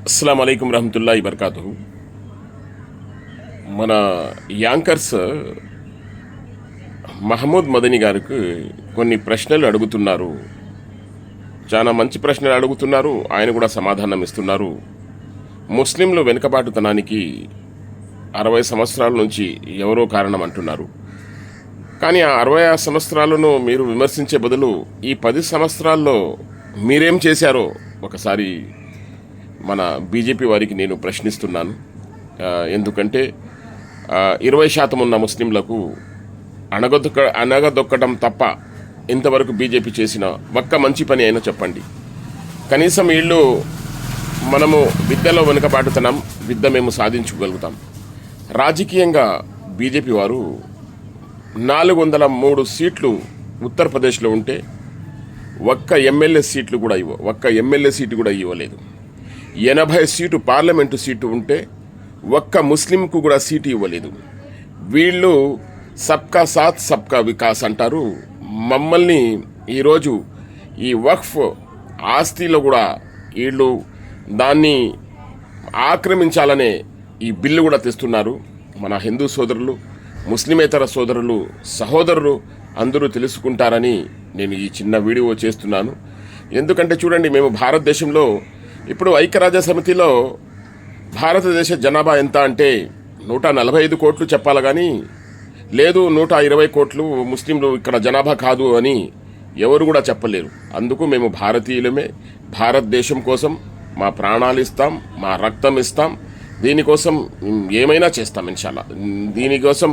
అస్సలం అయికం రహమతుల్లా ఇబర్కాతు మన యాంకర్స్ మహమూద్ మదని గారికి కొన్ని ప్రశ్నలు అడుగుతున్నారు. చాలా మంచి ప్రశ్నలు అడుగుతున్నారు. ఆయన కూడా సమాధానం ఇస్తున్నారు. ముస్లింలు వెనుకబాటుతనానికి అరవై సంవత్సరాల నుంచి ఎవరో కారణం అంటున్నారు. కానీ ఆ అరవై ఆరు సంవత్సరాలను మీరు విమర్శించే బదులు ఈ పది సంవత్సరాల్లో మీరేం చేశారో ఒకసారి మన బీజేపీ వారికి నేను ప్రశ్నిస్తున్నాను. ఎందుకంటే ఇరవై శాతం ఉన్న ముస్లింలకు అణగదొక్క అణగదొక్కడం తప్ప ఇంతవరకు బీజేపీ చేసిన ఒక్క మంచి పని అయినా చెప్పండి. కనీసం వీళ్ళు మనము విద్యలో వెనుకబాటుతున్నాం విద్య మేము సాధించుకోగలుగుతాం. రాజకీయంగా బీజేపీ వారు నాలుగు వందల మూడు సీట్లు ఉత్తరప్రదేశ్లో ఉంటే ఒక్క ఎమ్మెల్యే సీట్లు కూడా ఇవ్వ ఒక్క ఎమ్మెల్యే సీటు కూడా ఇవ్వలేదు. ఎనభై సీటు పార్లమెంటు సీటు ఉంటే ఒక్క ముస్లింకు కూడా సీటు ఇవ్వలేదు. వీళ్ళు సబ్కా సాత్ సబ్కా వికాస్ అంటారు. మమ్మల్ని ఈరోజు ఈ వక్ఫ్ ఆస్తిలో కూడా వీళ్ళు దాన్ని ఆక్రమించాలనే ఈ బిల్లు కూడా తెస్తున్నారు. మన హిందూ సోదరులు ముస్లిమేతర సోదరులు సహోదరులు అందరూ తెలుసుకుంటారని నేను ఈ చిన్న వీడియో చేస్తున్నాను. ఎందుకంటే చూడండి మేము భారతదేశంలో ఇప్పుడు ఐక్యరాజ్య సమితిలో భారతదేశ జనాభా ఎంత అంటే నూట నలభై ఐదు కోట్లు చెప్పాలి కానీ లేదు నూట ఇరవై కోట్లు ముస్లింలు ఇక్కడ జనాభా కాదు అని ఎవరు కూడా చెప్పలేరు. అందుకు మేము భారతీయులమే భారతదేశం కోసం మా ప్రాణాలు ఇస్తాం మా రక్తం ఇస్తాం దీనికోసం ఏమైనా చేస్తాం ఇన్షాల్లా. దీనికోసం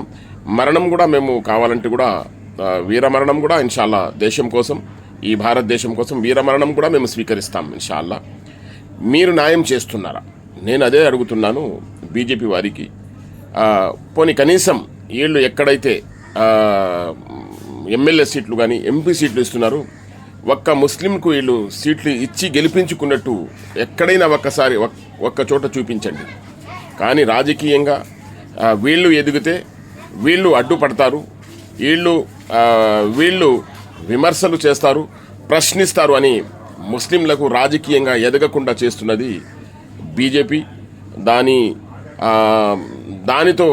మరణం కూడా మేము కావాలంటే కూడా వీరమరణం కూడా ఇన్షాల్లా దేశం కోసం ఈ భారతదేశం కోసం వీరమరణం కూడా మేము స్వీకరిస్తాం ఇన్షాల్లా. మీరు న్యాయం చేస్తున్నారా? నేను అదే అడుగుతున్నాను బీజేపీ వారికి. పోనీ కనీసం వీళ్ళు ఎక్కడైతే ఎమ్మెల్యే సీట్లు కానీ ఎంపీ సీట్లు ఇస్తున్నారు ఒక్క ముస్లింకు వీళ్ళు సీట్లు ఇచ్చి గెలిపించుకున్నట్టు ఎక్కడైనా ఒక్కసారి ఒక్- ఒక్క చోట చూపించండి. కానీ రాజకీయంగా వీళ్ళు ఎదిగితే వీళ్ళు అడ్డుపడతారు వీళ్ళు వీళ్ళు విమర్శలు చేస్తారు ప్రశ్నిస్తారు అని ముస్లింలకు రాజకీయంగా ఎదగకుండా చేస్తున్నది బీజేపీ. దాని దానితో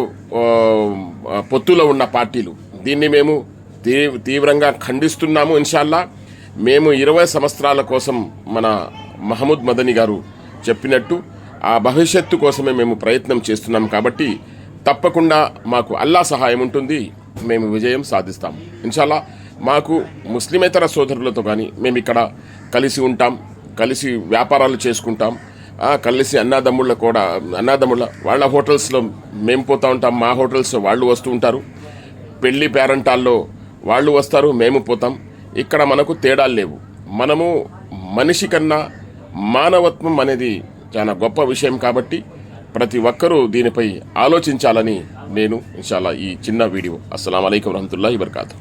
పొత్తులో ఉన్న పార్టీలు. దీన్ని మేము తీ తీవ్రంగా ఖండిస్తున్నాము ఇన్షాల్లా. మేము ఇరవై సంవత్సరాల కోసం మన మహమూద్ మదని గారు చెప్పినట్టు ఆ భవిష్యత్తు కోసమే మేము ప్రయత్నం చేస్తున్నాం కాబట్టి తప్పకుండా మాకు అల్లా సహాయం ఉంటుంది. మేము విజయం సాధిస్తాం. ఇన్షాల్లా మాకు ముస్లిమేతర సోదరులతో కానీ మేము ఇక్కడ కలిసి ఉంటాం కలిసి వ్యాపారాలు చేసుకుంటాం. కలిసి అన్నాదమ్ముళ్ళ కూడా అన్నాదమ్ముళ్ళ వాళ్ళ హోటల్స్లో మేము పోతూ ఉంటాం మా హోటల్స్లో వాళ్ళు వస్తూ ఉంటారు. పెళ్ళి పేరంటాల్లో వాళ్ళు వస్తారు మేము పోతాం. ఇక్కడ మనకు తేడాలు లేవు. మనము మనిషి కన్నా మానవత్వం అనేది చాలా గొప్ప విషయం కాబట్టి ప్రతి ఒక్కరూ దీనిపై ఆలోచించాలని నేను ఇన్షాల్లా ఈ చిన్న వీడియో. అస్సలం అయికం రహమతుల్లా ఇబర్కాతు